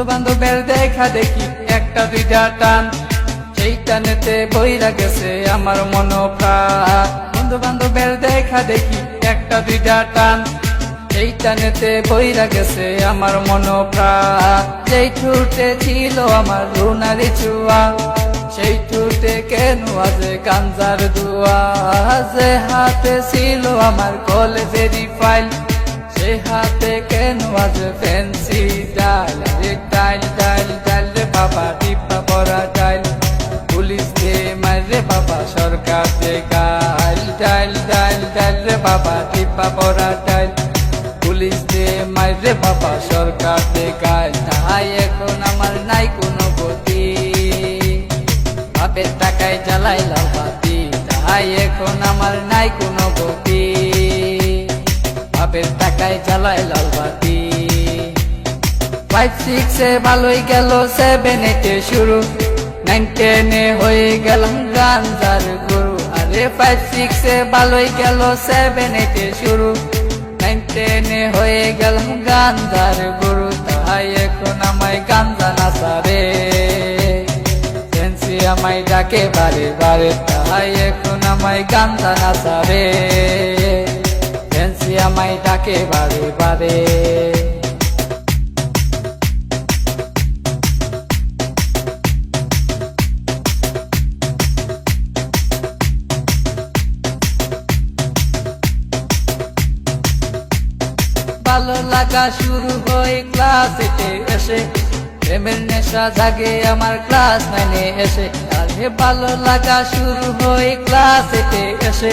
বন্ধু বান্ধবের দেখা দেখি, একটা দুইটা টান। সেই টানেতে বইরা গেছে আমার মন বন্ধু বান্ধবের দেখা দেখি, একটা দুইটা টান। সেই টানেতে বইরা গেছে আমার মন যেই ঠুটে ছিল আমার রুনারি চুয়া, সেই ঠুটে কেন আজে গাঞ্জার দুয়া? যে হাতে ছিল আমার কলেজেরই ফাইল সে হাতে কেন আজ ফ্যান্সি ডাল? রে ডাল ডাল ডাল রে বাবা টিপা পরা ডাল পুলিশ দে মারে বাবা, সরকার দে গাল ডাল ডাল ডাল রে বাবা টিপা পরা ডাল পুলিশ দে মারে বাবা, সরকার দে গাল তাই এখন আমার নাই কোনো গতি। বাপের টাকায় জ্বালাই লাভাতি তাই এখন আমার নাই কোনো বাপের টাকায় জ্বালাই লালবাতি ফাইভ সিক্সে ভালোই গেল সেভেন এইটে শুরু। নাইন টেনে হয়ে গেলাম গাঞ্জার গুরু। আরে ফাইভ সিক্সে ভালোই গেল সেভেন এইটে শুরু। নাইন টেনে হয়ে গেলাম গাঞ্জার গুরু। তাই এখন আমায় গাঞ্জা নাচারে ফেন্সি আমায় ডাকে বারে বারে। তাই এখন আমায় গাঞ্জা নাচারে ফেন্সি আমায় ডাকে বারে বারে ভালো লাগা শুরু হয় ক্লাস এটে এসে। প্রেমের নেশা জাগে আমার ক্লাস নাইনে এসে। আরে ভালো লাগা শুরু হয় ক্লাস এটে এসে।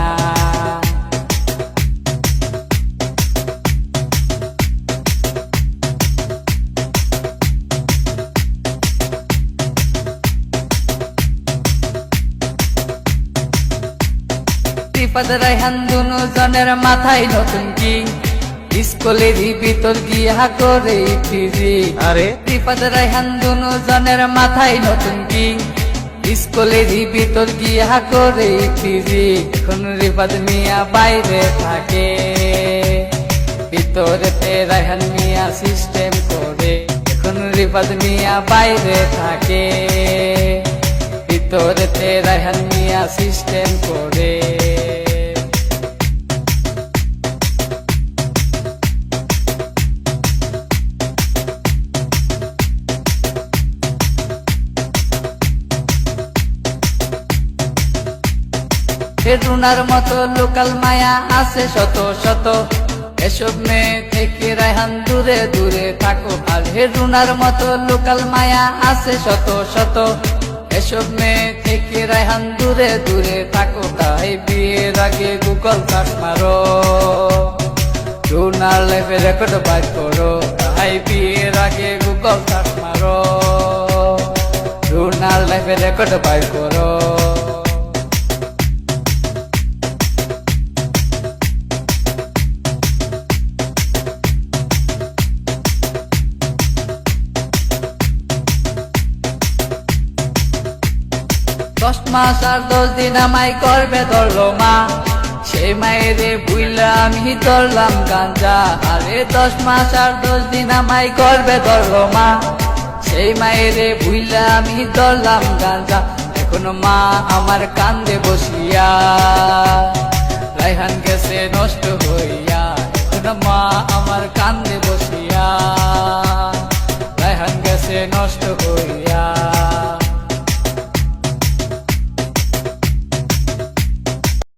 ত্রিপদ রায়হান দুনু জনের মাথায় নতুন কি? স্কুলেরই ভিতর গিয়া করে ফিজি আরে? ত্রিপদ রায়হান দুনু জনের মাথায় নতুন কি? স্কুলেরই ভিতর গিয়া করে ফিজি এখন রিপাদ মিয়া বাইরে থাকে। ভিতরেতে রায়হান মিয়া সিস্টেম করে। এখন রিপাদ মিয়া বাইরে থাকে। ভিতরেতে রায়হান মিয়া সিস্টেম রুনার মতো লোকাল মায়া আছে শত শত। এসব মেয়ে থেকে রায়হান দূরে দূরে থাকো আর হে রুনার মতো লোকাল মায়া আছে শত শত। এসব মেয়ে থেকে রায়হান দূরে দূরে থাকো তাই বিয়ের আগে গুগল সার্চ মারো। রুনার লাইফে রেকর্ড বাইর করো, তাই বিয়ের আগে গুগল সার্চ মারো। রুনার লাইফে রেকর্ড বাইর করো। মাস আর দশ দিন আমায় করবে ধরলো মা। সেই মায়েরে বুইলা আমি ধরলাম গাঞ্জা আরে দশ মাস আর দশ দিন আমায় করবে ধরলো মা। সেই মায়েরে বুইলা আমি ধরলাম গাঞ্জা এখন মা আমার কান্দে বসিয়া। রায়হান গেছে নষ্ট হইয়া। এখন মা আমার কান্দে